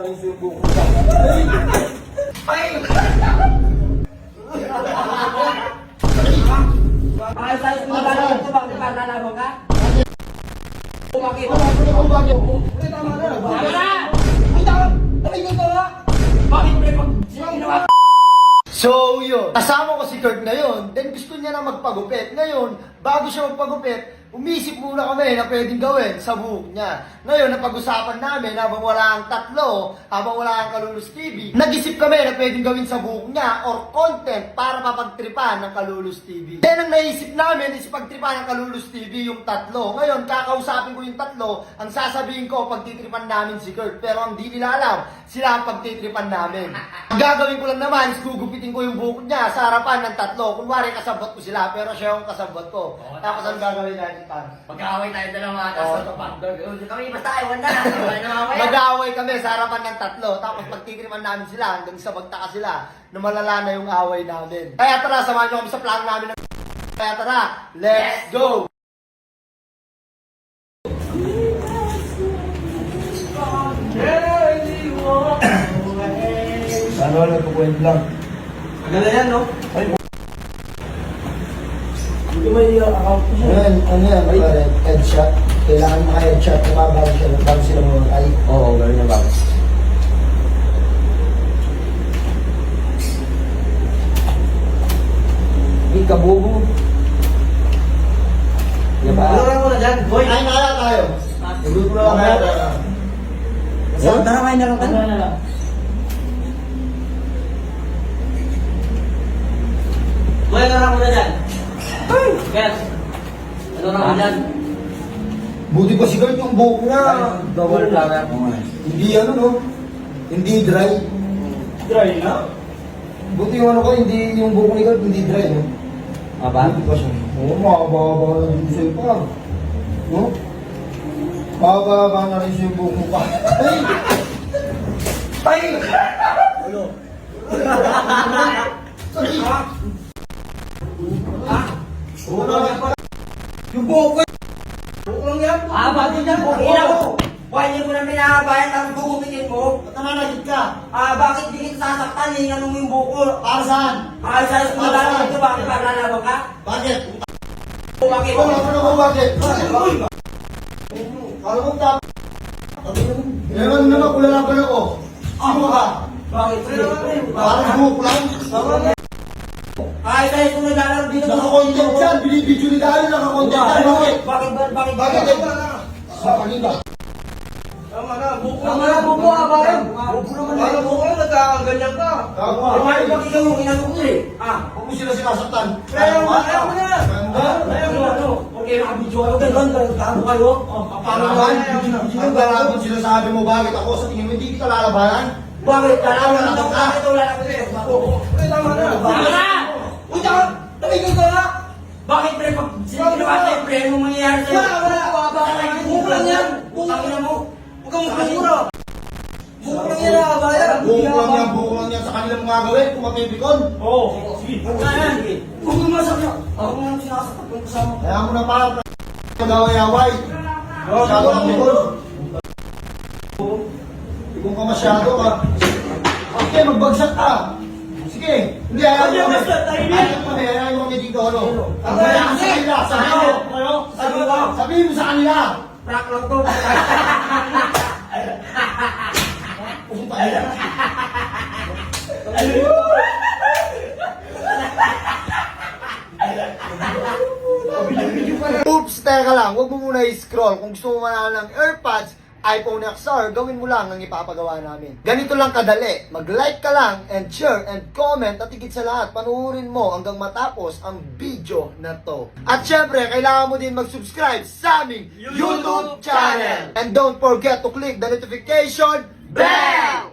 yung buko. Ay, sa mo ba ito bakit pa nalaman ka? Bakit? Tama na. Tama na! Ay, tama. Ay, ikaw tama. Bakit pre pag ginawa So, yun. Kasama ko si Kurt ngayon. Then gusto niya na magpagupit. Ngayon, bago siya magpagupit, umisip muna kami na pwedeng gawin sa buhok niya. Ngayon, napag-usapan namin habang wala ang tatlo, habang wala ang Kalulus TV, nag-isip kami na pwedeng gawin sa buhok niya or content para mapagtripan ng Kalulus TV. Then ang naisip namin is pagtripan ng Kalulus TV yung tatlo. Ngayon, kakausapin ko yung tatlo, ang sasabihin ko, pagtitripan namin si Kurt. Pero ang di nila alam, sila ang pagtitripan namin. Ang gagawin ko lang naman is gugupitin ko yung buhok niya sa harapan ng tatlo. Kunwari kasabot ko sila, pero siya yung kasabot ko. Tapos ang gagawin natin pa? Mag-aaway tayo dalawa, tapos Oo. magpapagdog. Kami basta ewan na. Wala na mamaya. Mag-aaway kami sa harapan ng tatlo. Tapos pagtitripan namin sila, hanggang sa magtaka sila na malala na yung away namin. Kaya tara, samahan niyo kami sa plano namin. ng- Kaya tara, let's go! Ano lang, kukwent lang. Maganda yan, no? Ay, Hindi may uh, account ko siya. Ano, ano yan, pare? Headshot. Kailangan maka-headshot na bago sila, bago sila mga ay. Oo, gano'n na bago. Hindi ka bubo. Diba? Ano lang muna dyan? Boy! Ay, nala tayo. Nagluto na lang tayo. Saan? Tara, kain na lang. Boy, ano lang muna dyan? Yes. Ano lang muna dyan? Buti pa siguro yung buhok na. Double flower. Hindi ano no. Hindi dry. Dry na? Buti yung ano ko, hindi yung buhok ni Kurt, hindi dry no. Aba? Buti pa siya. Oo, makababa na rin sa'yo pa. No? Makababa na rin sa'yo yung buhok mo pa. Ay! Ay! Ano? Sorry. Oo lang yan. Yung buhok ko. Buhok lang yan. Ah, bakit yan? Ina mo! Buhay niyo mo na minahabayan tapos gugupitin mo. Ba't nananagit ka? Ah, bakit di kita sasaktan? Hingan mo yung buko. Para saan? Ay, sa mo ba ito bakit pa nalaman ka? Bakit? Bakit? Lang ano ko bakit? Alam mo tap. Ewan naman kung lalaban ako. Ano ka? Bakit? Parang buhok lang. Ay, sa ito na lalaro dito. Nakakontent yan. Binibidyo ni Dali. Nakakontent yan. Bakit? Bakit? Bakit? Bakit? Sa kanila. Tama na, buko Tama na, buko, abayan. Buko naman na. Ano buko lang, nagkaganyan ka. Tama. Ay, bakit ikaw yung inano ko eh? Ah, Huwag mo sila sinasaktan. Ayaw mo, ayaw mo na. Ganda. ano, ano? Okay, nakabidyo ako. Ganun, tago kayo. Oh, Paano naman? Ang galabon sinasabi mo bakit ako sa tingin mo hindi kita lalabanan? Bakit? Lalaman na ako. Bakit wala na ko eh? Tama na. Tama na! Uy, tama. Tumigil ka na. Bakit pre? Pag ginawa sa'yo, pre, anong mangyayari sa'yo? Wala, wala. Bakit? Buko lang yan. Bukang ina mo. Huwag kang magmura. Buko lang yan, abayan. Buko lang yan, buko lang yan sa kanilang mga gawin kung mapipikon. Oo. Sige. Saan? Huwag mo masakit. Ako nga ang sinasakit ko kasama. Kaya mo na para mag-away-away. Masyado kang pikon. Pikon ka masyado ka. Okay, magbagsak ka. Sige. Hindi, ayaw mo. Ayaw mo ayaw mo. Ano? Ang Ano? kaya mo sa kanila. Sabihin mo. Ano? Sabihin mo. Sabihin mo sa kanila. Prank lang to. Pumunta ka. Oops, teka lang. Huwag mo muna i-scroll. Kung gusto mo manalo ng AirPods, iPhone XR, gawin mo lang ang ipapagawa namin. Ganito lang kadali. Mag-like ka lang and share and comment at higit sa lahat, panuorin mo hanggang matapos ang video na to. At syempre, kailangan mo din mag-subscribe sa aming YouTube channel. And don't forget to click the notification bell!